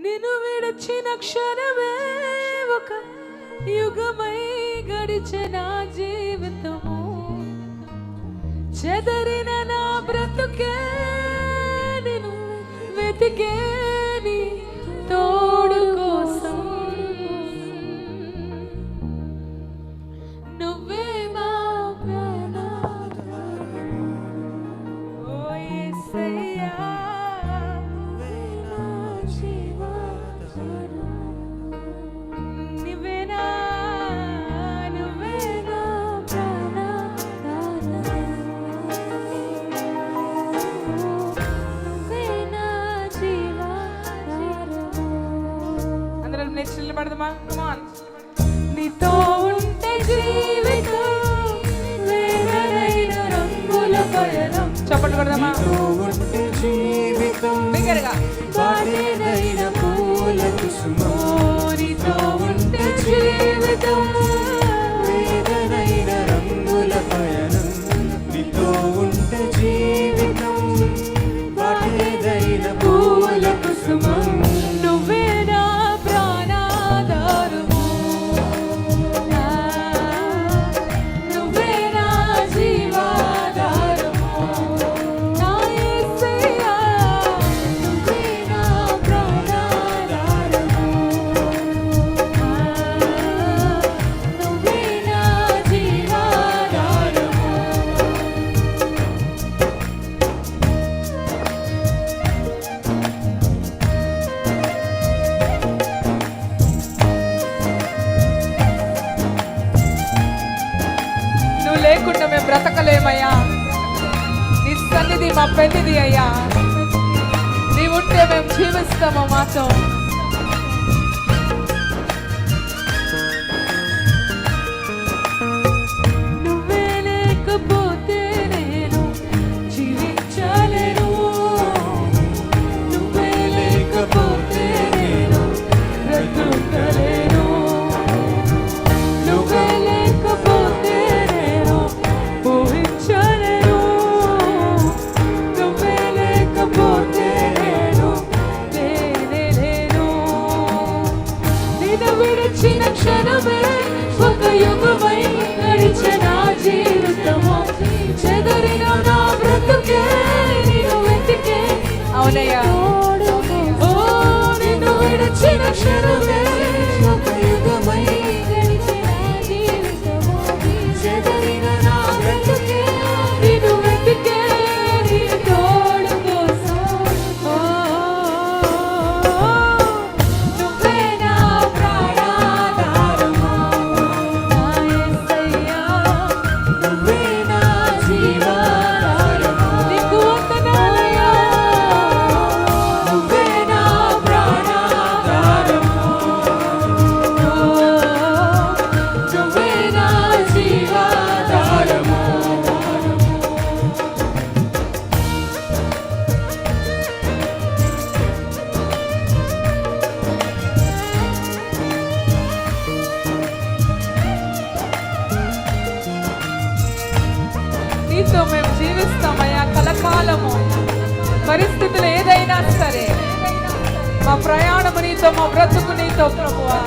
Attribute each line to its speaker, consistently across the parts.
Speaker 1: నేను విడచిన క్షణమే ఒక యుగమై గడిచిన జీవితము. చెదరిన నా బ్రతుకే నేను వెతికే వెళ్దామా కమాన్ నీతో ఉంటే జీవితం ఉన్నది అయ్యా. ఉంటే మేము జీవిస్తాము మాతో. పరిస్థితులు ఏదైనా సరే మా ప్రయాణము నీతో మా బ్రతుకు నీతో ప్రభువా.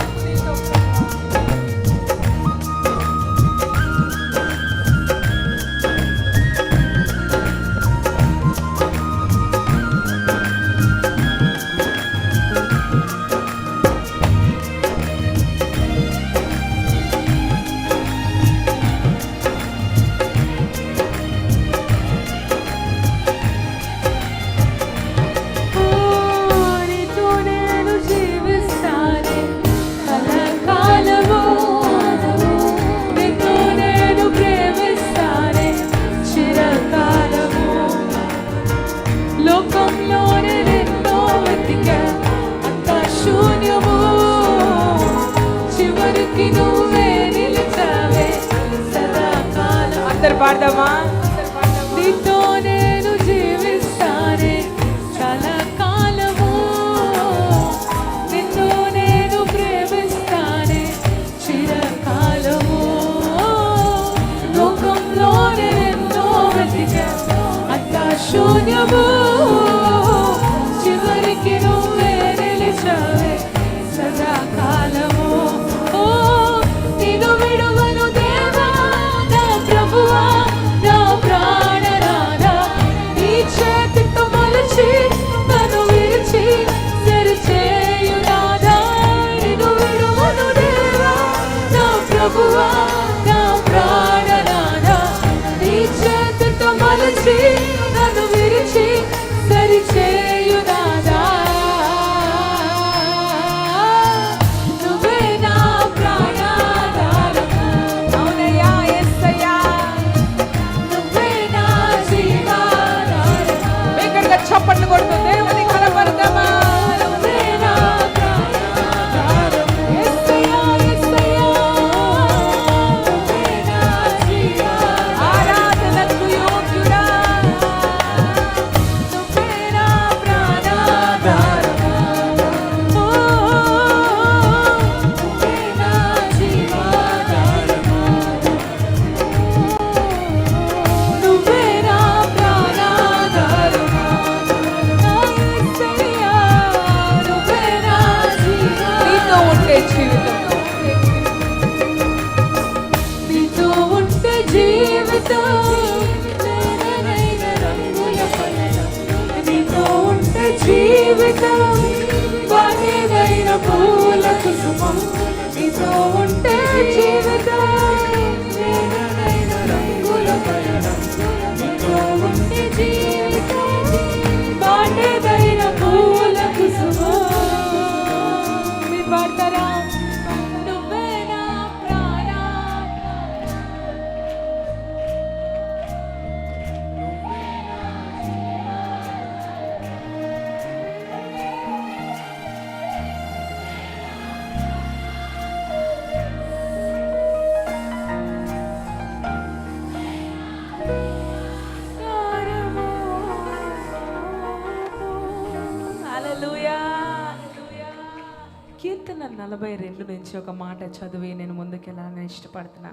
Speaker 2: నలభై రెండు నుంచి ఒక మాట చదివి నేను ముందుకెళ్ళాలని ఇష్టపడుతున్నా.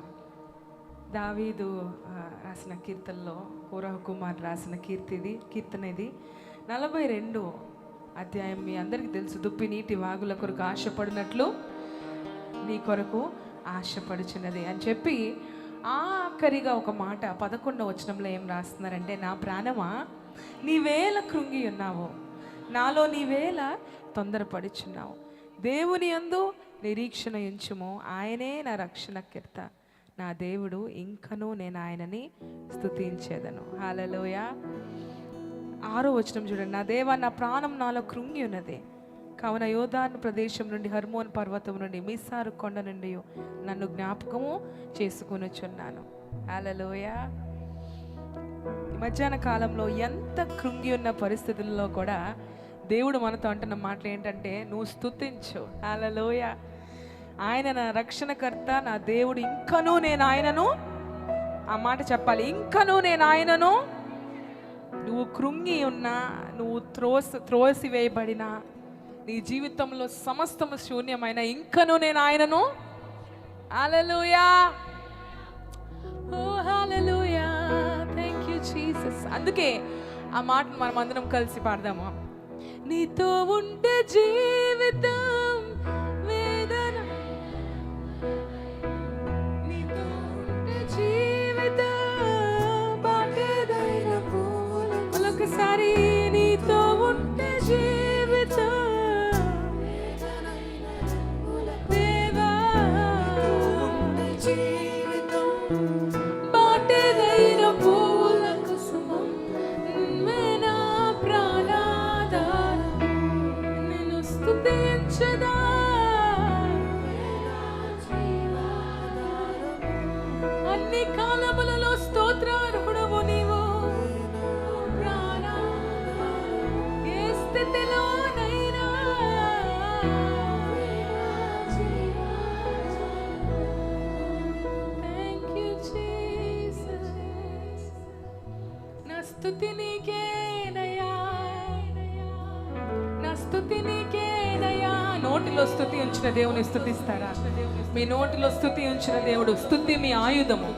Speaker 2: దావీదు రాసిన కీర్తనలో కూరహ కుమార్ రాసిన కీర్తిది కీర్తన ఇది నలభై రెండు అధ్యాయం. మీ అందరికీ తెలుసు దుప్పి నీటి వాగుల కొరకు ఆశపడినట్లు నీ కొరకు ఆశపడుచున్నది అని చెప్పి ఆఖరిగా ఒక మాట పదకొండవ వచనంలో ఏం రాస్తున్నారంటే నా ప్రాణమా నీవేళ కృంగి ఉన్నావు. నాలో నీవేళ తొందరపడుచున్నావు. దేవుని యందు నిరీక్షణ ఎంచుము ఆయనే నా రక్షణ కీర్త నా దేవుడు ఇంకనూ నేను ఆయనని స్తుతించేదను. హాలలోయ ఆరో వచనం చూడండి. నా దేవ నా ప్రాణం నాలో కృంగి ఉన్నది. కావున యోధాన్ ప్రదేశం నుండి హర్మోన్ పర్వతం నుండి మిస్సారు కొండ నుండి నన్ను జ్ఞాపకము చేసుకునిచున్నాను. హాలలోయ మధ్యాహ్న కాలంలో ఎంత కృంగి ఉన్న పరిస్థితుల్లో కూడా దేవుడు మనతో అంటున్న మాటలు ఏంటంటే నువ్వు స్తుతించు. అలలోయ ఆయన నా రక్షణకర్త నా దేవుడు. ఇంకనూ నేను ఆయనను ఆ మాట చెప్పాలి. ఇంకనూ నేను ఆయనను నువ్వు కృంగి ఉన్నా నువ్వు త్రోస్ త్రోసి వేయబడినా నీ జీవితంలో సమస్తము శూన్యమైన ఇంకను నేను ఆయనను. Hallelujah oh hallelujah thank you Jesus అందుకే ఆ మాటను మనం అందరం కలిసి పాడదాము. నీతో ఉంటే జీవితం వేదన. నీతో ఉంటే జీవితం బాగేదైన పూల. మరొకసారి నీతో ఉంటే జీవితం దేవా ఏ స్థితిలోనైనా థ్యాంక్ యూ జీసస్ నా స్తుతి నీకేనయ్యా నా స్తుతి నోటిలో స్థుతి ఉంచిన దేవుని స్తుతిస్తారా మీ నోటిలో స్థుతి ఉంచిన దేవుడు స్థుతి మీ ఆయుధము.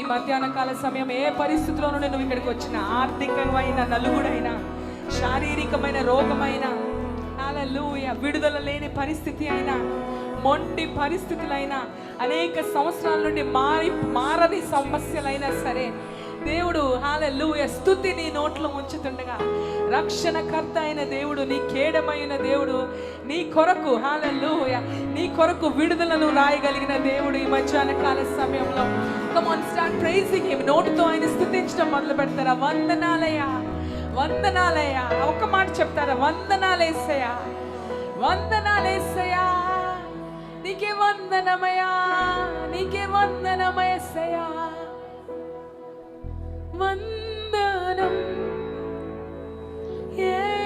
Speaker 2: ఈ మధ్యాహ్న కాల సమయం ఏ పరిస్థితిలోనూ నువ్వు ఇక్కడికి వచ్చిన ఆర్థికమైన నలుగుడైనా శారీరకమైన రోగమైన హల్లెలూయా విడుదల లేని పరిస్థితి అయినా మొండి పరిస్థితులైనా అనేక సంవత్సరాల నుండి మారి మారని సమస్యలైనా సరే దేవుడు హాలూయ స్థుతి నీ నోట్లో ఉంచుతుండగా రక్షణకర్త అయిన దేవుడు నీ కేడమైన దేవుడు నీ కొరకు హాలూయ నీ కొరకు విడుదలను రాయగలిగిన దేవుడు ఈ మధ్యాహ్న కాల సమయంలో. కమాన్ స్టార్ట్ ప్రైజింగ్ నోటుతో ఆయన స్థుతించడం మొదలు పెడతారా వందనాలయ్యా. వందనాలయ్యా. ఒక మాట చెప్తారా? వందనాలేసయ్యా. వందనాలేసయ్యా. నీకే వందనమయా నీకే వందనమయసయా వందనం. ఏ